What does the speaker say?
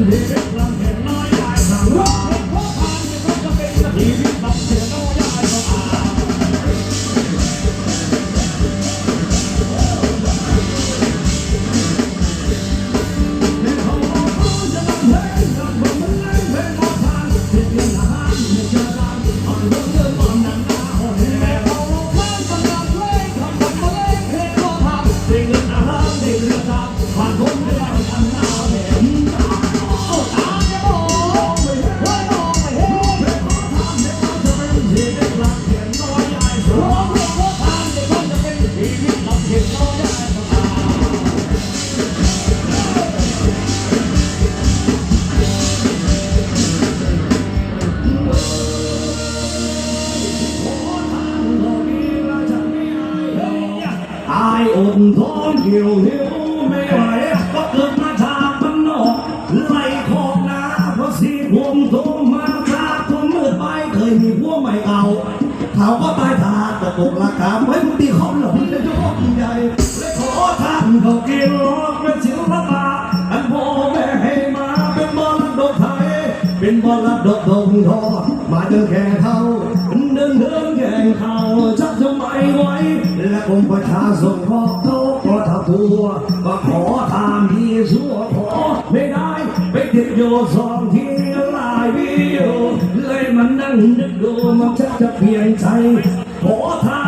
Listen. ร้อนเหี่ยวหิวไม่ไหวก็เกิดมาจากบ้านนอกไหล่คอกนาเพราะสีผมโทรมาจากคนมืดไปเคยมีพวกไม่เอาเขาก็ตายทาตะตกราคาไว้มึงตีเขาหลงเลยจะบอกใหญ่เลยขอทานเขากินรอกเป็นศิลปะอันพ่อแม่ให้มาเป็นบอลดกไทยเป็นบอลดกดงทอมาเดินแข่งเขาเดินเดินแข่ งเขาชักจะไมไว้ และผมประชาชนขอเขาก็ทับทัวก็ขอตามที่ชั่วขอไม่ได้ไปติดโยสองทีหลายวิวเลยมันนั่งนึกดูมันจะจะเปลี่ยนใจขอทา